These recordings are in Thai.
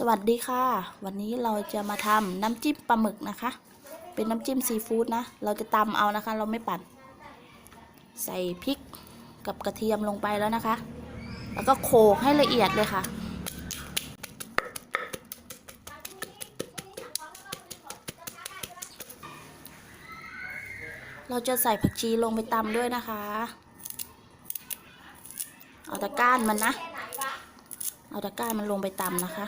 สวัสดีค่ะ วันนี้เราจะมาทำน้ำจิ้มปลาหมึกนะคะ เป็นน้ำจิ้มซีฟู้ดนะ เราจะตำเอานะคะ เราไม่ปั่น ใส่พริกกับกระเทียมลงไปแล้วนะคะ แล้วก็โขลกให้ละเอียดเลยค่ะ เราจะใส่ผักชีลงไปตำด้วยนะคะ เอาต่ก้านมันนะ เอาตะกร้ามันลงไปตำนะคะ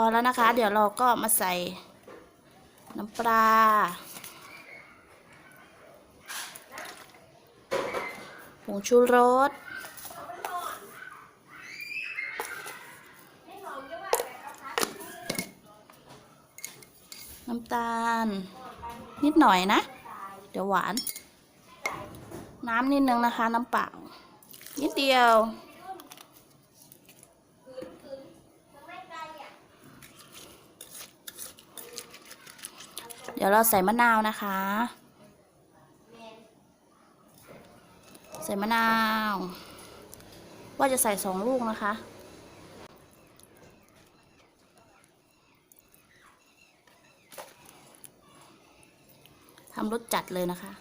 อแล้วนะคะ เดี๋ยวเราก็มาใส่น้ำปลา ผงชูรส น้ำตาล นิดหน่อยนะ เดี๋ยวหวาน น้ำนิดนึงนะคะ น้ำเปล่า นิดเดียว เดี๋ยวเราใส่มะนาวนะคะ ใส่มะนาว ว่าจะใส่สองลูกนะคะ ทำรสจัดเลยนะคะ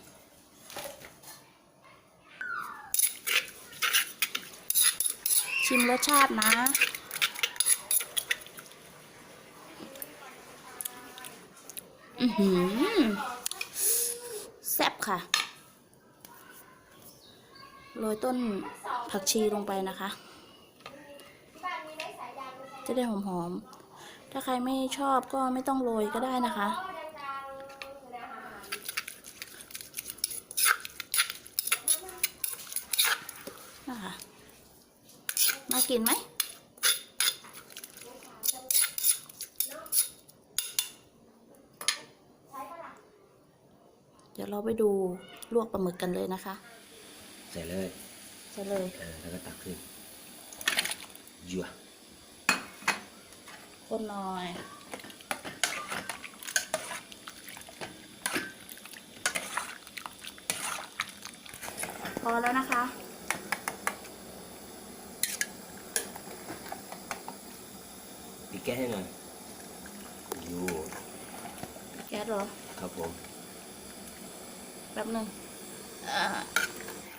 ชิมรสชาตินะ อือหือแซ่บค่ะ โรยต้นผักชีลงไปนะคะ จะได้หอมๆ ถ้าใครไม่ชอบก็ไม่ต้องโรยก็ได้นะคะ นะคะน่ากินไหม เดี๋ยวเราไปดูลวกปลาหมึกกันเลยนะคะ ใส่เลยใช่เลยเออแล้วก็ตักขึ้นยั่วคนหน่อยพอแล้วนะคะ ปิดแก๊สให้หน่อยยั่วแก๊สเหรอ ครับผม แป๊บนึง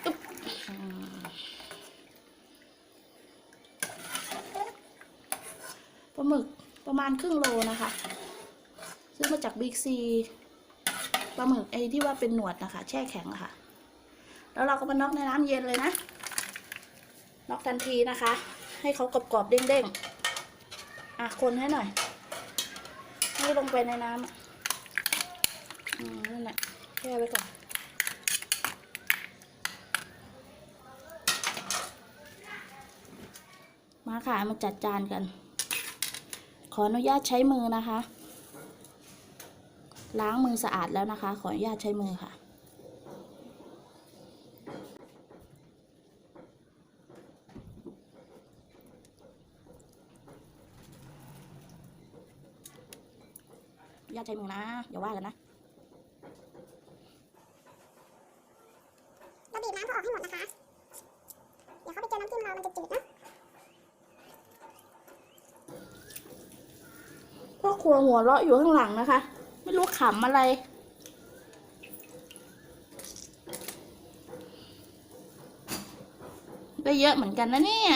อึ๊บปลาหมึกประมาณครึ่งโลนะคะ ซื้อมาจากบิ๊กซีปลาหมึกไอ้ที่ว่าเป็นหนวดนะคะ แช่แข็งอะค่ะ แล้วเราก็มาน็อกในน้ำเย็นเลยนะน็อกทันทีนะคะ ให้เขากรอบๆเด้งๆ อะคนให้หน่อยให้ลงไปในน้ำอืมนั่นแหละแช่ไว้ก่อน มาค่ะมาจัดจานกัน ขออนุญาตใช้มือนะคะ ล้างมือสะอาดแล้วนะคะ ขออนุญาตใช้มือค่ะญาตใช้มือนะ อย่าว่ากันนะเราบีบน้ำเขาออกให้หมดนะคะ เดี๋ยวเขาไปเจอน้ำจิ้มเรา มันจะจืดนะ พ่อ ครัวหัวเราะอยู่ข้างหลังนะคะ ไม่รู้ขำอะไร ก็เยอะเหมือนกันนะเนี่ย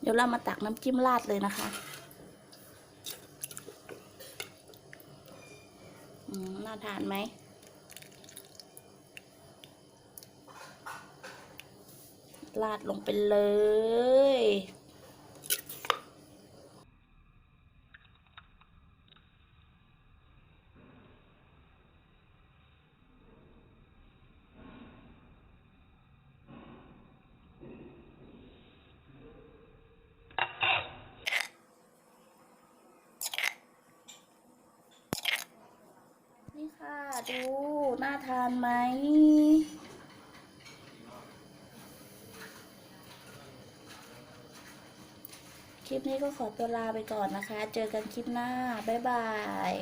เดี๋ยวเรามาตักน้ำจิ้มราดเลยนะคะน่าทานไหมราดลงไปเลย นี่ ค่ะ ดูน่าทานไหมคลิปนี้ก็ขอตัวลาไปก่อนนะคะ เจอกันคลิปหน้า บ๊ายบาย